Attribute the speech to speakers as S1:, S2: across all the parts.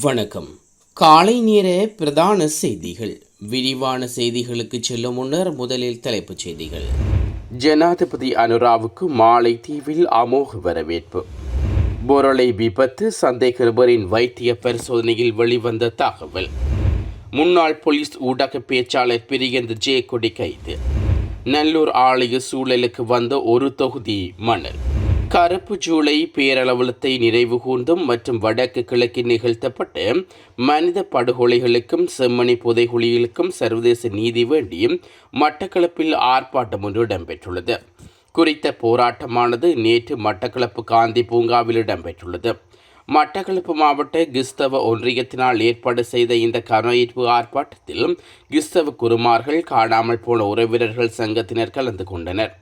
S1: வணக்கம். காலை நேர பிரதான செய்திகள். விரிவான செய்திகளுக்கு செல்லும் முன்னர் முதலில் தலைப்புச் செய்திகள். ஜனாதிபதி அனுராவுக்கு மாலை தீவில் அமோக வரவேற்பு. பொருளை விபத்து சந்தேக நபரின் வைத்திய பரிசோதனையில் வெளிவந்த தகவல். முன்னாள் போலீஸ் ஊடக பேச்சாளர் பிரியந்த ஜே கொடி கைது. நல்லூர் ஆலய சூழலுக்கு வந்த ஒரு தொகுதி மணல். கருப்பு ஜூலை பேரளவலத்தை நிறைவு கூர்ந்தும் மற்றும் வடக்கு கிழக்கில் நிகழ்த்தப்பட்ட மனித படுகொலைகளுக்கும் செம்மணி புதைகுழிகளுக்கும் சர்வதேச நீதி வேண்டி மட்டக்களப்பில் ஆர்ப்பாட்டம் ஒன்று இடம்பெற்றுள்ளது. குறித்த போராட்டமானது நேற்று மட்டக்களப்பு காந்தி பூங்காவில் இடம்பெற்றுள்ளது. மட்டக்களப்பு மாவட்ட கிறிஸ்தவ ஒன்றியத்தினால் ஏற்பாடு செய்த இந்த கவனஈர்ப்பு ஆர்ப்பாட்டத்தில் கிறிஸ்தவ குருமார்கள் காணாமல் போன உறவினர்கள் சங்கத்தினர் கலந்து கொண்டனர்.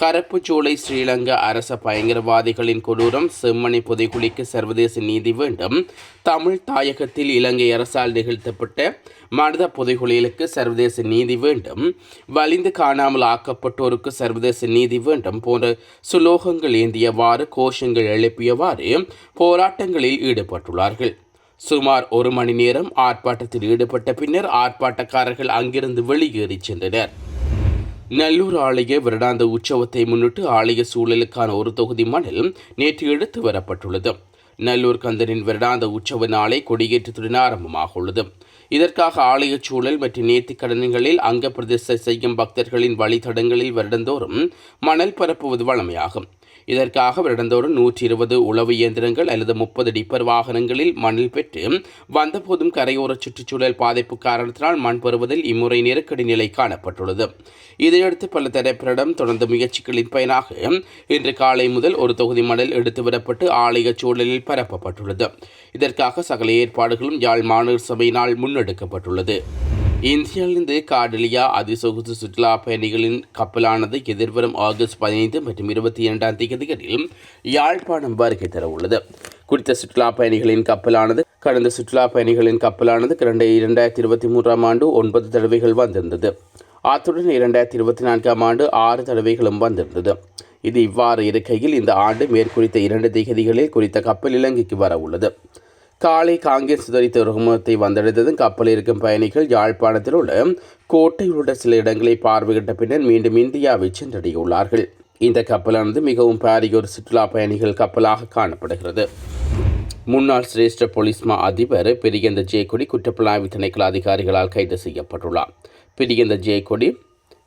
S1: கருப்புச்சூளை ஸ்ரீலங்கா அரச பயங்கரவாதிகளின் கொடூரம் செம்மணி புதைக்குழிக்கு சர்வதேச நீதி வேண்டும் தமிழ் தாயகத்தில் இலங்கை அரசால் நிகழ்த்தப்பட்ட மனித புதைகுழிகளுக்கு சர்வதேச நீதி வேண்டும் வலிந்து காணாமல் ஆக்கப்பட்டோருக்கு சர்வதேச நீதி வேண்டும் போன்ற சுலோகங்கள் ஏந்தியவாறு கோஷங்கள் எழுப்பியவாறு போராட்டங்களில் ஈடுபட்டுள்ளார்கள். சுமார் ஒரு மணி நேரம் ஆர்ப்பாட்டத்தில் ஈடுபட்ட பின்னர் ஆர்ப்பாட்டக்காரர்கள் அங்கிருந்து வெளியேறி சென்றனர். நல்லூர் ஆலய வருடாந்த உற்சவத்தை முன்னிட்டு ஆலய சூழலுக்கான ஒரு தொகுதி மணல் நேற்று எடுத்து வரப்பட்டுள்ளது. நல்லூர் கந்தனின் வருடாந்த உற்சவ நாளை கொடியேற்றத்துடன் ஆரம்பமாக உள்ளது இதற்காக ஆலய சூழல் மற்றும் நேர்த்தி கடன்களில் அங்க பிரதிஷ்டை செய்யும் பக்தர்களின் வழித்தடங்களில் வருடந்தோறும் மணல் பரப்புவது வழமையாகும். இதற்காக வருடந்தோறும் நூற்றி இருபது உளவு இயந்திரங்கள் அல்லது முப்பது டிப்பர் வாகனங்களில் மணல் பெற்று வந்தபோதும் கரையோர சுற்றுச்சூழல் பாதிப்பு காரணத்தினால் மண் பெறுவதில் இம்முறை நெருக்கடி நிலை காணப்பட்டுள்ளது. இதையடுத்து பல தரப்பினரிடம் தொடர்ந்த முயற்சிகளின் பயனாக இன்று காலை முதல் ஒரு தொகுதி மணல் எடுத்து வரப்பட்டு ஆலய சூழலில் பரப்பப்பட்டுள்ளது. இதற்காக சகல ஏற்பாடுகளும் யாழ் மாநகர சபையினால் முன்னெடுக்கப்பட்டுள்ளது. இந்தியாவிலிருந்து காடலியா அதிசொகுசு சுற்றுலா பயணிகளின் கப்பலானது எதிர்வரும் ஆகஸ்ட் பதினைந்து மற்றும் இருபத்தி இரண்டாம் தேதிகளில் யாழ்ப்பாணம் வருகை தர உள்ளது குறித்த சுற்றுலா பயணிகளின் கப்பலானது கடந்த சுற்றுலா பயணிகளின் கப்பலானது கடந்த இரண்டாயிரத்தி இருபத்தி மூன்றாம் ஆண்டு ஒன்பது தடவைகள் வந்திருந்தது. அத்துடன் இரண்டாயிரத்தி இருபத்தி நான்காம் ஆண்டு ஆறு தடவைகளும் வந்திருந்தது. இது இவ்வாறு இருக்கையில் இந்த ஆண்டு மேற்குறித்த இரண்டு திகதிகளில் குறித்த கப்பல் இலங்கைக்கு வர உள்ளது காலை காங்கிரஸ் சுதரித்த துறைமுகத்தை வந்தடைந்ததும் கப்பலில் இருக்கும் பயணிகள் யாழ்ப்பாணத்தில் உள்ள கோட்டையில் உள்ள சில இடங்களை பார்வையிட்ட பின்னர் மீண்டும் இந்தியாவை சென்றடையுள்ளார்கள் இந்த கப்பலானது மிகவும் பாரிய ஒரு சுற்றுலா பயணிகள் கப்பலாக காணப்படுகிறது. முன்னாள் சிரேஷ்ட போலீஸ் மா அதிபர் பிரியந்த ஜெயக்கொடி குற்றப்புலனாய்வு திணைக்கள அதிகாரிகளால் கைது செய்யப்பட்டுள்ளார். பிரியந்த ஜெயக்கொடி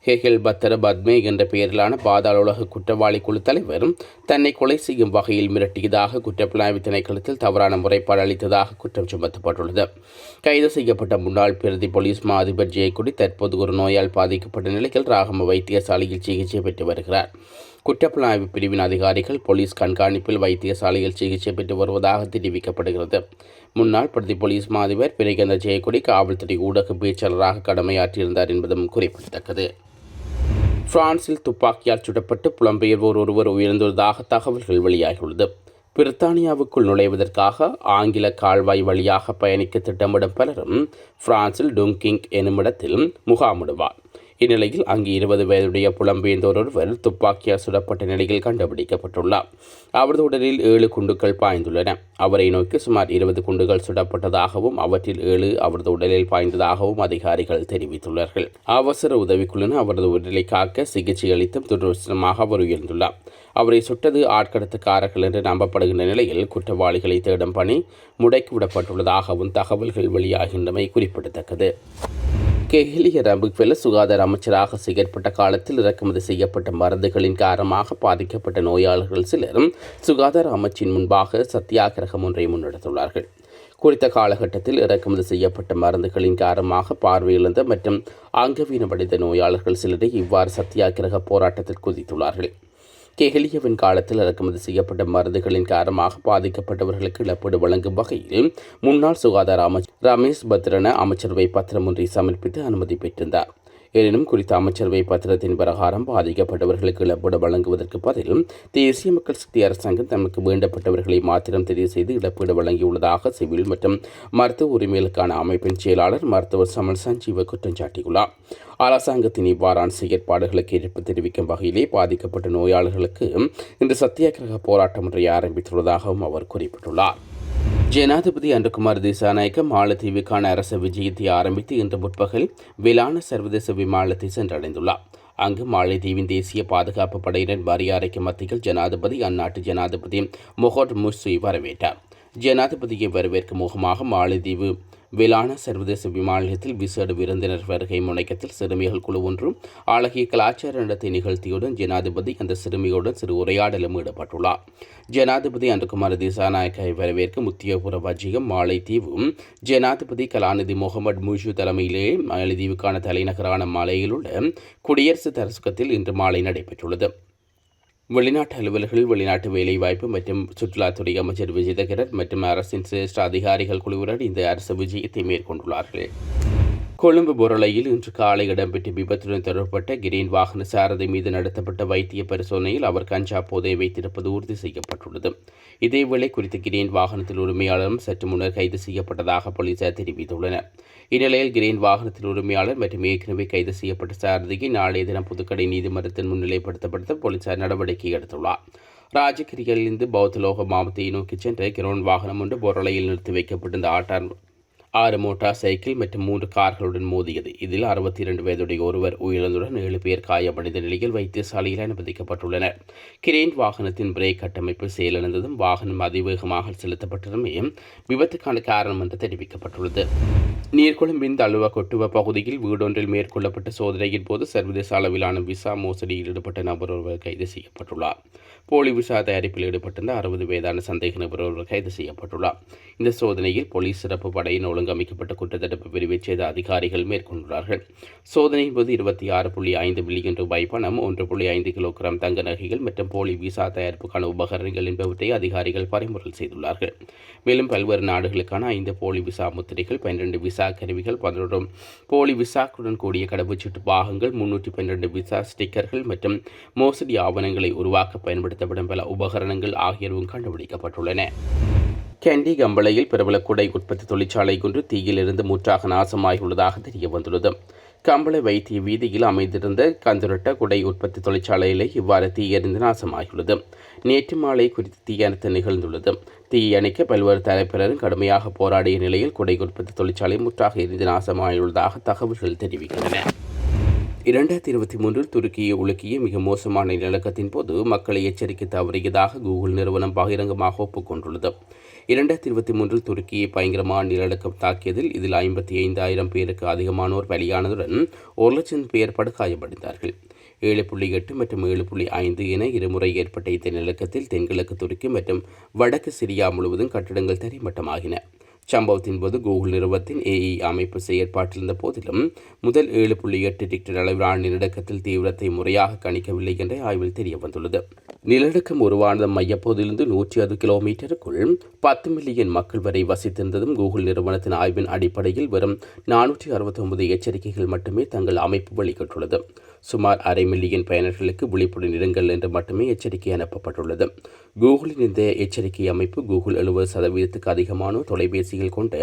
S1: ஹெஹெல் பத்தர பத்மே என்ற பெயரிலான பாதாள உலக குற்றவாளி குழு தலைவர் தன்னை கொலை செய்யும் வகையில் மிரட்டியதாக குற்றப்புலனாய்வு திணைக்களத்தில் தவறான முறைப்பாடு அளித்ததாக குற்றம் சுமத்தப்பட்டுள்ளது. கைது செய்யப்பட்ட முன்னாள் பிரதி போலீஸ் மா அதிபர் ஜெயக்குடி தற்போது ஒரு நோயால் பாதிக்கப்பட்ட நிலையில் ராகம வைத்தியசாலையில் சிகிச்சை பெற்று வருகிறார். குற்றப்புலனாய்வு பிரிவின் அதிகாரிகள் போலீஸ் கண்காணிப்பில் வைத்தியசாலையில் சிகிச்சை பெற்று வருவதாக தெரிவிக்கப்படுகிறது. முன்னாள் பிரதி போலீஸ் மாதிபர் பிரிகந்த ஜெயக்குடி காவல்துறை ஊடக பேச்சாளராக கடமையாற்றியிருந்தார் என்பதும் குறிப்பிடத்தக்கது. பிரான்சில் துப்பாக்கியால் சுடப்பட்டு புலம்பெயர்வோர் ஒருவர் உயர்ந்துள்ளதாக தகவல்கள் வெளியாகியுள்ளது. பிரித்தானியாவுக்குள் நுழைவதற்காக ஆங்கில கால்வாய் வழியாக பயணிக்க திட்டமிடும் பலரும் பிரான்சில் டுங்கிங் என்னுமிடத்தில் முகாமிடுவார். இந்நிலையில் அங்கு இருபது வயதுடைய புலம்பெயர்ந்தோர் ஒருவர் துப்பாக்கியால் சுடப்பட்ட நிலையில் கண்டுபிடிக்கப்பட்டுள்ளார். அவரது உடலில் ஏழு குண்டுகள் பாய்ந்துள்ளன. அவரை நோக்கி சுமார் இருபது குண்டுகள் சுடப்பட்டதாகவும் அவற்றில் ஏழு அவரது உடலில் பாய்ந்ததாகவும் அதிகாரிகள் தெரிவித்துள்ளார்கள். அவசர உதவிக்குழுன அவரது உடலை காக்க சிகிச்சை அளித்தும் துரதிருஷ்டமாக அவர் உயர்ந்துள்ளார். அவரை சுட்டது ஆட்கடத்துக்காரர்கள் என்று நம்பப்படுகின்ற நிலையில் குற்றவாளிகளை தேடும் பணி முடக்கிவிடப்பட்டுள்ளதாகவும் தகவல்கள் வெளியாகின்றமை குறிப்பிடத்தக்கது. கெஹிலிய ரம்புக்வெல சுகாதார அமைச்சராக செயற்பட்ட காலத்தில் இறக்குமதி செய்யப்பட்ட மருந்துகளின் காரணமாக பாதிக்கப்பட்ட நோயாளர்கள் சிலரும் சுகாதார அமைச்சின் முன்பாக சத்தியாகிரகம் ஒன்றை முன்னெடுத்துள்ளார்கள். குறித்த காலகட்டத்தில் இறக்குமதி செய்யப்பட்ட மருந்துகளின் காரணமாக பார்வையிழந்த மற்றும் அங்கவீனமடைந்த நோயாளர்கள் சிலரை இவ்வாறு சத்தியாகிரக போராட்டத்தில் குதித்துள்ளார்கள். கெஹலியவின் காலத்தில் இறக்குமதி செய்யப்பட்ட மருந்துகளின் காரணமாக பாதிக்கப்பட்டவர்களுக்கு இழப்பீடு வழங்கும் வகையில் முன்னாள் சுகாதார அமைச்சர் ரமேஷ் பத்ரன அமைச்சரவை பத்திரம் ஒன்றை சமர்ப்பித்து அனுமதி பெற்றிருந்தார். எனினும் குறித்த அமைச்சரவை பத்திரத்தின் பிரகாரம் பாதிக்கப்பட்டவர்களுக்கு இழப்பீடு வழங்குவதற்கு பதில் தேசிய மக்கள் சக்தி அரசாங்கம் தமக்கு வேண்டப்பட்டவர்களை மாத்திரம் தெரிவு செய்து இழப்பீடு வழங்கியுள்ளதாக சிவில் மற்றும் மருத்துவ உரிமைகளுக்கான அமைப்பின் செயலாளர் மருத்துவர் சமல் சஞ்சீவ குற்றம் சாட்டியுள்ளார். அரசாங்கத்தின் இவ்வாறான செயற்பாடுகளுக்கு எதிர்ப்பு தெரிவிக்கும் வகையிலே பாதிக்கப்பட்ட நோயாளர்களுக்கு இன்று சத்தியாகிரக போராட்டம் ஒன்றை ஆரம்பித்துள்ளதாகவும் அவர் குறிப்பிட்டுள்ளார். ஜனாதிபதி அன்றுகுமார் திசாநாயக்க மாலத்தீவுக்கான அரச விஜயத்தை ஆரம்பித்து இன்று முற்பகல் விலான சர்வதேச விமானத்தை சென்றடைந்துள்ளார். அங்கு மாலைதீவின் தேசிய பாதுகாப்பு படையினர் மரியாதைக்கு மத்தியில் ஜனாதிபதி அந்நாட்டு ஜனாதிபதி மொஹட் முஸ்ஸி வரவேற்றார். ஜனாதிபதியை வரவேற்கும் முகமாக மாலைதீவு விலான சர்வதேச விமான நிலையத்தில் விசேட விருந்தினர் வருகை முனைக்கத்தில் சிறுமிகள் குழு ஒன்றும் அழகிய கலாச்சார நடத்தை நிகழ்த்தியுடன் ஜனாதிபதி அந்த சிறுமியுடன் சிறு உரையாடலும் ஈடுபட்டுள்ளார். ஜனாதிபதி அன்றுகுமார் திசாநாயக்கை வரவேற்க முத்தியபுர வஜ்ஜியம் மாலைத்தீவும் ஜனாதிபதி கலாநிதி முகமது முஷு தலைமையிலே மாலைதீவுக்கான தலைநகரான மாலையில் உள்ள குடியரசு தரசுகத்தில் இன்று மாலை நடைபெற்றுள்ளது. வெளிநாட்டு அலுவலர்கள் வெளிநாட்டு வேலைவாய்ப்பு மற்றும் சுற்றுலாத்துறை அமைச்சர் விஜயதகரர் மற்றும் அரசின் சிரேஷ்ட அதிகாரிகள் குழுவினர் இந்த அரசு விஜயத்தை மேற்கொண்டுள்ளார்கள். கொழும்பு பொருளையில் இன்று காலை இடம்பெற்ற விபத்துடன் தொடர்பட்ட கிரீன் வாகன சாரதி மீது நடத்தப்பட்ட வைத்திய பரிசோதனையில் அவர் கஞ்சா போதை வைத்திருப்பது உறுதி செய்யப்பட்டுள்ளது. இதேவேளை குறித்த கிரீன் வாகனத்தில் உரிமையாளரும் சற்று முன்னர் கைது செய்யப்பட்டதாக போலீசார் தெரிவித்துள்ளனர். இந்நிலையில் கிரீன் வாகனத்தில் உரிமையாளர் மற்றும் ஏற்கனவே கைது செய்யப்பட்ட சாரதியை நாளைய தினம் புதுக்கடை நீதிமன்றத்தில் முன்னிலைப்படுத்தப்படுத்த போலீசார் நடவடிக்கை எடுத்துள்ளார். ராஜகிரியிலிருந்து பௌத்தலோக மாவட்டத்தை நோக்கி சென்ற கிரோன் வாகனம் ஒன்று பொருளையில் நிறுத்தி வைக்கப்பட்டிருந்த ஆட்டார் ஆறு மோட்டார் சைக்கிள் மற்றும் மூன்று கார்களுடன் மோதியது. இதில் அறுபத்தி இரண்டு வயதுடைய ஒருவர் உயிரிழந்துடன் ஏழு பேர் காயமடைந்த நிலையில் வைத்தியசாலையில் அனுமதிக்கப்பட்டுள்ளனர். கிரேன் வாகனத்தின் பிரேக் கட்டமைப்பு செயலிழந்ததும் வாகனம் அதிவேகமாக செலுத்தப்பட்டதுமே விபத்துக்கான காரணம் என்று தெரிவிக்கப்பட்டுள்ளது. நீர்கொழும்பின் தழுவ கொட்டுவ பகுதியில் வீடொன்றில் மேற்கொள்ளப்பட்ட சோதனையின் போது சர்வதேச அளவிலான விசா மோசடியில் ஈடுபட்ட நபர் ஒருவர் கைது செய்யப்பட்டுள்ளார். போலி விசா தயாரிப்பில் ஈடுபட்டிருந்த அறுபது வயதான சந்தேக நபர் ஒருவர் கைது செய்யப்பட்டுள்ளார். இந்த சோதனையில் போலீஸ் சிறப்பு படையின் ஒழுங்கமைக்கப்பட்ட குற்றத்தடுப்பு பிரிவைச் சேர்ந்த அதிகாரிகள் மேற்கொண்டுள்ளார்கள். சோதனையின் போது இருபத்தி ஆறு புள்ளி ஐந்து மில்லியன் ரூபாய் பணம் ஒன்று புள்ளி ஐந்து கிலோ கிராம் தங்க நகைகள் மற்றும் போலி விசா தயாரிப்புக்கான உபகரணங்கள் என்பவற்றை அதிகாரிகள் பறிமுதல் செய்துள்ளார்கள். மேலும் பல்வேறு நாடுகளுக்கான ஐந்து போலி விசா முத்திரைகள் பன்னிரண்டு விசா கருவிகள் பதினொன்று போலி விசாக்குடன் கூடிய கடவுச்சீட்டு பாகங்கள் முன்னூற்றி பன்னிரண்டு விசா ஸ்டிக்கர்கள் மற்றும் மோசடி ஆவணங்களை உருவாக்க பயன்படுத்தப்படும் பல உபகரணங்கள் ஆகியவும் கண்டுபிடிக்கப்பட்டுள்ளன. கேண்டி கம்பளையில் பிரபல குடை உற்பத்தி தொழிற்சாலை ஒன்று தீயிலிருந்து முற்றாக நாசமாகியுள்ளதாக தெரிய வந்துள்ளது கம்பளை வைத்திய வீதியில் அமைந்திருந்த கந்துரட்ட குடை உற்பத்தி தொழிற்சாலையிலே இவ்வாறு தீயறிந்து நாசமாகியுள்ளது. நேற்று மாலை குறித்து தீயணைத்து நிகழ்ந்துள்ளது. தீயணைக்க பல்வேறு தரப்பினரும் கடுமையாக போராடிய நிலையில் குடை உற்பத்தி தொழிற்சாலை முற்றாக எரிந்து நாசமாகியுள்ளதாக தகவல்கள் தெரிவிக்கின்றன. இரண்டாயிரத்தி இருபத்தி மூன்றில் துருக்கியை உலுக்கிய மிக மோசமான நிலக்கத்தின் போது மக்களை எச்சரிக்கை தவறியதாக கூகுள் நிறுவனம் பகிரங்கமாக ஒப்புக்கொண்டுள்ளது. இரண்டாயிரத்தி இருபத்தி மூன்றில் துருக்கியை பயங்கரமான நிலநடுக்கம் தாக்கியதில் இதில் ஐம்பத்தி ஐந்தாயிரம் பேருக்கு அதிகமானோர் பலியானதுடன் ஒரு லட்சம் பேர் படுகாயமடைந்தார்கள். ஏழு புள்ளி எட்டு மற்றும் ஏழு புள்ளி ஐந்து என இருமுறை ஏற்பட்ட இந்த நிலக்கத்தில் தென்கிழக்கு துருக்கி மற்றும் வடக்கு சிரியா முழுவதும் கட்டிடங்கள் தரைமட்டமாகின. சம்பவத்தின் போது கூகுள் நிறுவனத்தின் ஏஇ அமைப்பு செயற்பாட்டிருந்த போதிலும் முதல் ஏழு புள்ளி எட்டு டிக்டர் அளவிலான நிலநடுக்கத்தில் தீவிரத்தை முறையாக கணிக்கவில்லை என்ற ஆய்வில் தெரிய வந்துள்ளது நிலநடுக்கம் உருவான மையப்போதிலிருந்து நூற்றி அறுபது கிலோமீட்டருக்குள் பத்து மில்லியன் மக்கள் வரை வசித்திருந்ததும் கூகுள் நிறுவனத்தின் ஆய்வின் அடிப்படையில் வெறும் நானூற்றி அறுபத்தி ஒன்பது எச்சரிக்கைகள் மட்டுமே தங்கள் அமைப்பு வெளியிட்டுள்ளது. சுமார் அரை மில்லியன் பயனர்களுக்கு விழிப்புடன் இருங்கள் என்று மட்டுமே எச்சரிக்கை அனுப்பப்பட்டுள்ளது. கூகுளின் இந்த எச்சரிக்கை அமைப்பு கூகுள் எழுபது சதவீதத்துக்கு அதிகமான தொலைபேசிகள் கொண்ட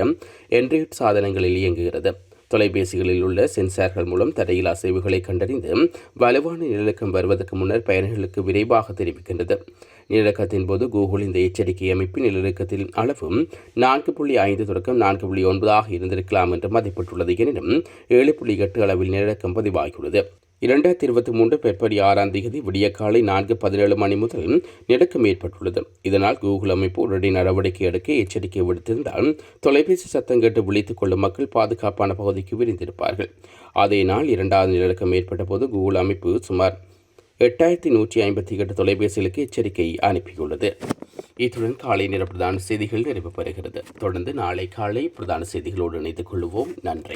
S1: என்ட்ராய்ட் சாதனங்களில் இயங்குகிறது. தொலைபேசிகளில் உள்ள சென்சார்கள் மூலம் தடையில் அசைவுகளை கண்டறிந்து வலுவான நிலநடுக்கம் வருவதற்கு முன்னர் பயணிகளுக்கு விரைவாக தெரிவிக்கின்றது. நிலநடுக்கத்தின் போது கூகுள் இந்த எச்சரிக்கை அமைப்பு நிலநடுக்கத்தின் அளவும் நான்கு புள்ளி ஐந்து தொடக்கம் நான்கு புள்ளி ஒன்பதாக இருந்திருக்கலாம் என்று மதிப்பிட்டுள்ளது. எனினும் ஏழு புள்ளி எட்டு அளவில் நிலநடுக்கம் பதிவாகியுள்ளது. இரண்டாயிரத்தி இருபத்தி மூன்று பிப்ரவரி ஆறாம் தேதி விடியக்காலை நான்கு பதினேழு மணி முதல் நெருக்கம் ஏற்பட்டுள்ளது. இதனால் கூகுள் அமைப்பு உடனடி நடவடிக்கை எடுக்க எச்சரிக்கை விடுத்திருந்தால் தொலைபேசி சத்தம் கேட்டு விழித்துக் கொள்ளும் மக்கள் பாதுகாப்பான பகுதிக்கு விரிந்திருப்பார்கள். அதே நாள் இரண்டாவது நிலநடுக்கம் ஏற்பட்ட போது கூகுள் அமைப்பு சுமார் எட்டாயிரத்தி நூற்றி ஐம்பத்தி எட்டு தொலைபேசிகளுக்கு எச்சரிக்கை அனுப்பியுள்ளது. இத்துடன் காலை நேர பிரதான செய்திகள் நிறைவு பெறுகிறது தொடர்ந்து நாளை காலை பிரதான செய்திகளோடு இணைத்துக் கொள்வோம். நன்றி.